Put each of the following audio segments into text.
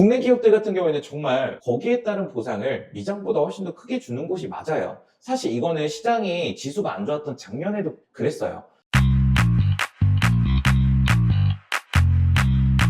국내 기업들 같은 경우에는 정말 거기에 따른 보상을 미장보다 훨씬 더 크게 주는 곳이 맞아요. 사실 이거는 시장이 지수가 안 좋았던 작년에도 그랬어요.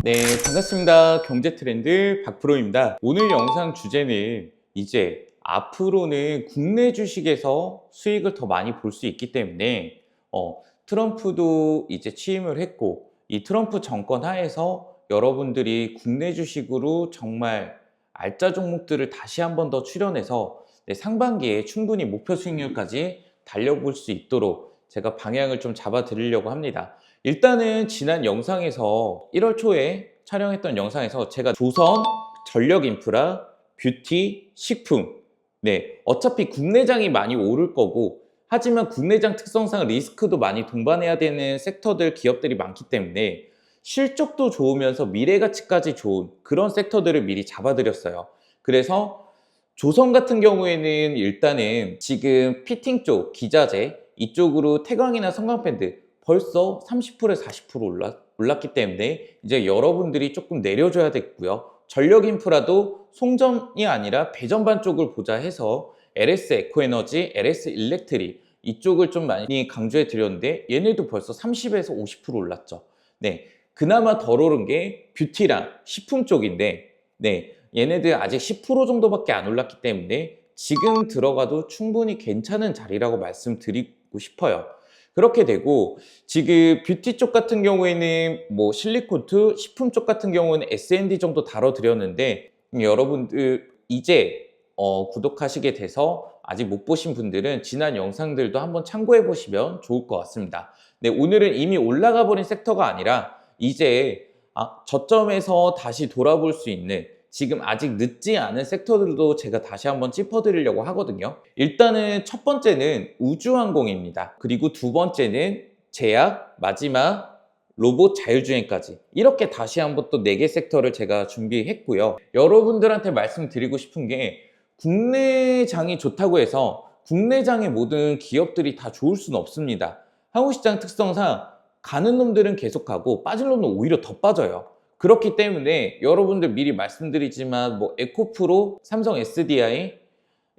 네, 반갑습니다. 경제 트렌드 박프로입니다. 오늘 영상 주제는 이제 앞으로는 국내 주식에서 수익을 더 많이 볼 수 있기 때문에 어, 트럼프도 이제 취임을 했고 이 트럼프 정권 하에서 여러분들이 국내 주식으로 정말 알짜 종목들을 다시 한 번 더 출연해서 네, 상반기에 충분히 목표 수익률까지 달려볼 수 있도록 제가 방향을 좀 잡아 드리려고 합니다. 일단은 지난 영상에서 1월 초에 촬영했던 영상에서 제가 조선, 전력 인프라, 뷰티, 식품 네, 어차피 국내장이 많이 오를 거고 하지만 국내장 특성상 리스크도 많이 동반해야 되는 섹터들 기업들이 많기 때문에 실적도 좋으면서 미래 가치까지 좋은 그런 섹터들을 미리 잡아드렸어요. 그래서 조선 같은 경우에는 일단은 지금 피팅 쪽, 기자재 이쪽으로 태광이나 성광밴드 벌써 30%에서 40% 올라, 올랐기 때문에 이제 여러분들이 조금 내려줘야 됐고요. 전력 인프라도 송전이 아니라 배전반 쪽을 보자 해서 LS 에코에너지, LS 일렉트리 이쪽을 좀 많이 강조해 드렸는데 얘네도 벌써 30에서 50% 올랐죠. 네. 그나마 덜 오른 게 뷰티랑 식품 쪽인데 네. 얘네들 아직 10% 정도밖에 안 올랐기 때문에 지금 들어가도 충분히 괜찮은 자리라고 말씀드리고 싶어요. 그렇게 되고 지금 뷰티 쪽 같은 경우에는 뭐 실리코트, 식품 쪽 같은 경우는 S&D 정도 다뤄드렸는데 여러분들 이제 어, 구독하시게 돼서 아직 못 보신 분들은 지난 영상들도 한번 참고해 보시면 좋을 것 같습니다. 네, 오늘은 이미 올라가 버린 섹터가 아니라 이제 아, 저점에서 다시 돌아볼 수 있는 지금 아직 늦지 않은 섹터들도 제가 다시 한번 짚어드리려고 하거든요. 일단은 첫 번째는 우주항공입니다. 그리고 두 번째는 제약, 마지막 로봇 자율주행까지 이렇게 다시 한번 또 네 개 섹터를 제가 준비했고요. 여러분들한테 말씀드리고 싶은 게 국내장이 좋다고 해서 국내장의 모든 기업들이 다 좋을 수는 없습니다. 한국 시장 특성상 가는 놈들은 계속 가고 빠진 놈은 오히려 더 빠져요. 그렇기 때문에 여러분들 미리 말씀드리지만 뭐 에코프로, 삼성 SDI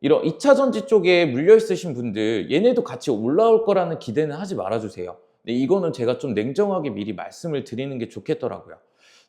이런 2차 전지 쪽에 물려 있으신 분들 얘네도 같이 올라올 거라는 기대는 하지 말아 주세요. 네, 이거는 제가 좀 냉정하게 미리 말씀을 드리는 게 좋겠더라고요.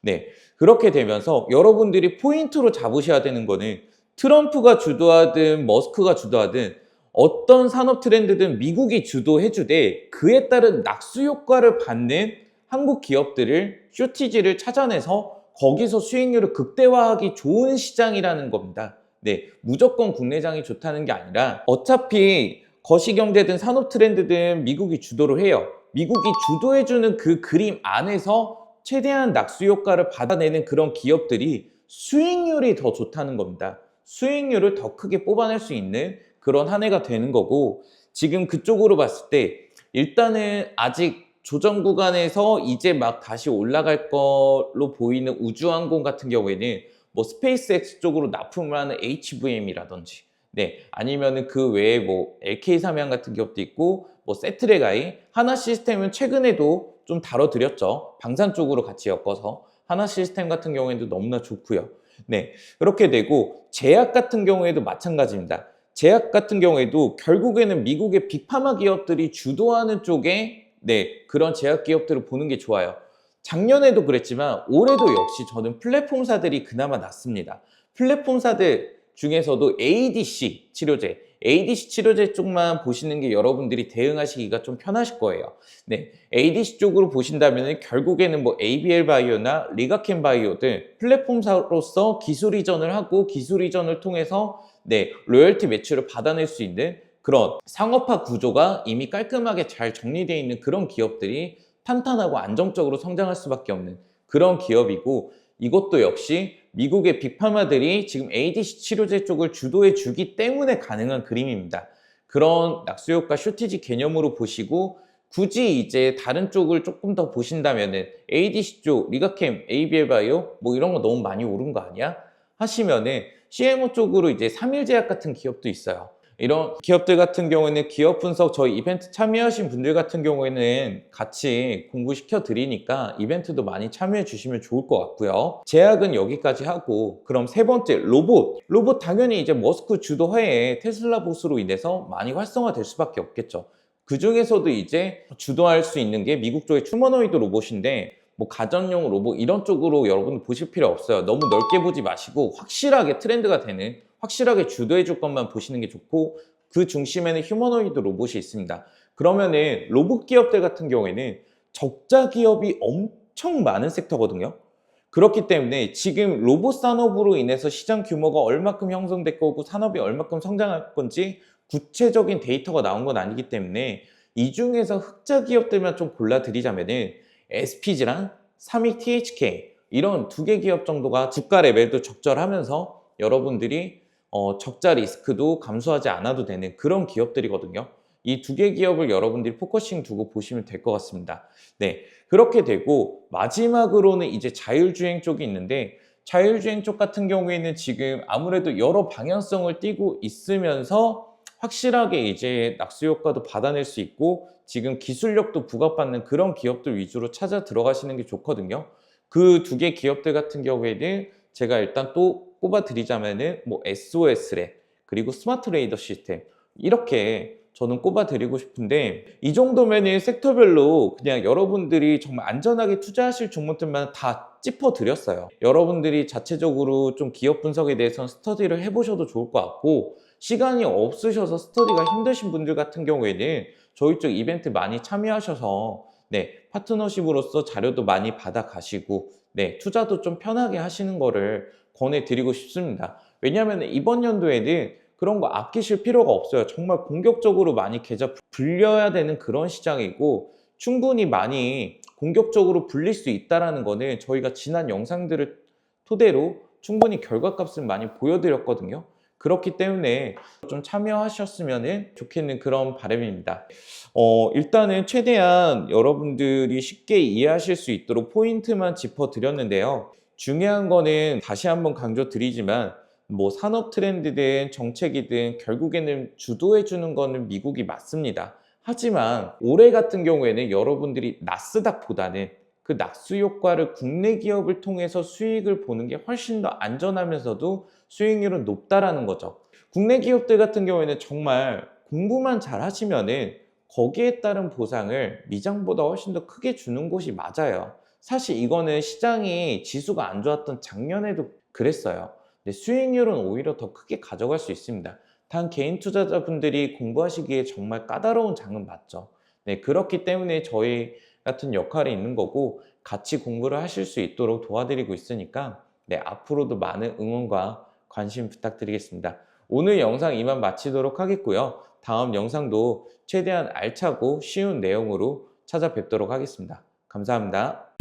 네. 그렇게 되면서 여러분들이 포인트로 잡으셔야 되는 거는 트럼프가 주도하든 머스크가 주도하든 어떤 산업 트렌드든 미국이 주도해주되 그에 따른 낙수 효과를 받는 한국 기업들을 쇼티지를 찾아내서 거기서 수익률을 극대화하기 좋은 시장이라는 겁니다. 네, 무조건 국내장이 좋다는 게 아니라 어차피 거시경제든 산업 트렌드든 미국이 주도를 해요. 미국이 주도해주는 그 그림 안에서 최대한 낙수 효과를 받아내는 그런 기업들이 수익률이 더 좋다는 겁니다. 수익률을 더 크게 뽑아낼 수 있는 그런 한 해가 되는 거고 지금 그쪽으로 봤을 때 일단은 아직 조정 구간에서 이제 막 다시 올라갈 걸로 보이는 우주항공 같은 경우에는 뭐 스페이스X 쪽으로 납품을 하는 HVM이라든지 네 아니면은 그 외에 뭐 LK 삼양 같은 기업도 있고 뭐 세트레가이 하나 시스템은 최근에도 좀 다뤄드렸죠. 방산 쪽으로 같이 엮어서 하나 시스템 같은 경우에도 너무나 좋고요. 네 그렇게 되고 제약 같은 경우에도 마찬가지입니다 제약 같은 경우에도 결국에는 미국의 빅파마 기업들이 주도하는 쪽에 네 그런 제약 기업들을 보는 게 좋아요 작년에도 그랬지만 올해도 역시 저는 플랫폼사들이 그나마 낫습니다. 플랫폼사들 중에서도 ADC 치료제, ADC 치료제 쪽만 보시는 게 여러분들이 대응하시기가 좀 편하실 거예요. 네, ADC 쪽으로 보신다면 결국에는 뭐 ABL 바이오나 리가켄 바이오 등 플랫폼사로서 기술 이전을 하고 기술 이전을 통해서 네, 로열티 매출을 받아낼 수 있는 그런 상업화 구조가 이미 깔끔하게 잘 정리되어 있는 그런 기업들이 탄탄하고 안정적으로 성장할 수밖에 없는 그런 기업이고 이것도 역시 미국의 빅파마들이 지금 ADC 치료제 쪽을 주도해 주기 때문에 가능한 그림입니다. 그런 낙수효과 쇼티지 개념으로 보시고 굳이 이제 다른 쪽을 조금 더 보신다면은 ADC 쪽, 리가캠, ABL 바이오 뭐 이런 거 너무 많이 오른 거 아니야? 하시면은 CMO 쪽으로 이제 삼일제약 같은 기업도 있어요. 이런 기업들 같은 경우에는 기업 분석 저희 이벤트 참여하신 분들 같은 경우에는 같이 공부시켜 드리니까 이벤트도 많이 참여해 주시면 좋을 것 같고요. 제약은 여기까지 하고 그럼 세 번째 로봇. 로봇 당연히 이제 머스크 주도하에 테슬라 보스로 인해서 많이 활성화될 수밖에 없겠죠. 그 중에서도 이제 주도할 수 있는 게 미국 쪽의 휴머노이드 로봇인데 뭐 가전용 로봇 이런 쪽으로 여러분 보실 필요 없어요. 너무 넓게 보지 마시고 확실하게 트렌드가 되는 확실하게 주도해 줄 것만 보시는 게 좋고 그 중심에는 휴머노이드 로봇이 있습니다. 그러면은 로봇 기업들 같은 경우에는 적자 기업이 엄청 많은 섹터거든요. 그렇기 때문에 지금 로봇 산업으로 인해서 시장 규모가 얼마큼 형성될 거고 산업이 얼마큼 성장할 건지 구체적인 데이터가 나온 건 아니기 때문에 이 중에서 흑자 기업들만 좀 골라드리자면은 SPG랑 삼익 THK 이런 두 개 기업 정도가 주가 레벨도 적절하면서 여러분들이 어, 적자 리스크도 감수하지 않아도 되는 그런 기업들이거든요. 이 두 개 기업을 여러분들이 포커싱 두고 보시면 될 것 같습니다. 네. 그렇게 되고 마지막으로는 이제 자율주행 쪽이 있는데 자율주행 쪽 같은 경우에는 지금 아무래도 여러 방향성을 띠고 있으면서 확실하게 이제 낙수 효과도 받아낼 수 있고 지금 기술력도 부각받는 그런 기업들 위주로 찾아 들어가시는 게 좋거든요. 그 두 개 기업들 같은 경우에는 제가 일단 또 꼽아 드리자면은 뭐 SOS래 그리고 스마트 레이더 시스템 이렇게 저는 꼽아 드리고 싶은데 이 정도면은 섹터별로 그냥 여러분들이 정말 안전하게 투자하실 종목들만 다 짚어 드렸어요. 여러분들이 자체적으로 좀 기업 분석에 대해서는 스터디를 해보셔도 좋을 것 같고 시간이 없으셔서 스터디가 힘드신 분들 같은 경우에는 저희 쪽 이벤트 많이 참여하셔서 네, 파트너십으로서 자료도 많이 받아 가시고 네, 투자도 좀 편하게 하시는 거를 권해드리고 싶습니다. 왜냐하면 이번 연도에는 그런 거 아끼실 필요가 없어요. 정말 공격적으로 많이 계좌 불려야 되는 그런 시장이고 충분히 많이 공격적으로 불릴 수 있다라는 거는 저희가 지난 영상들을 토대로 충분히 결과값을 많이 보여드렸거든요. 그렇기 때문에 좀 참여하셨으면 좋겠는 그런 바람입니다. 어, 일단은 최대한 여러분들이 쉽게 이해하실 수 있도록 포인트만 짚어드렸는데요. 중요한 거는 다시 한번 강조드리지만 뭐 산업 트렌드든 정책이든 결국에는 주도해 주는 거는 미국이 맞습니다. 하지만 올해 같은 경우에는 여러분들이 나스닥보다는 그 낙수 효과를 국내 기업을 통해서 수익을 보는 게 훨씬 더 안전하면서도 수익률은 높다라는 거죠. 국내 기업들 같은 경우에는 정말 공부만 잘 하시면은 거기에 따른 보상을 미장보다 훨씬 더 크게 주는 곳이 맞아요. 사실 이거는 시장이 지수가 안 좋았던 작년에도 그랬어요. 근데 수익률은 오히려 더 크게 가져갈 수 있습니다. 단 개인 투자자분들이 공부하시기에 정말 까다로운 장은 맞죠. 네, 그렇기 때문에 저희 같은 역할이 있는 거고 같이 공부를 하실 수 있도록 도와드리고 있으니까 네, 앞으로도 많은 응원과 관심 부탁드리겠습니다. 오늘 영상 이만 마치도록 하겠고요. 다음 영상도 최대한 알차고 쉬운 내용으로 찾아뵙도록 하겠습니다. 감사합니다.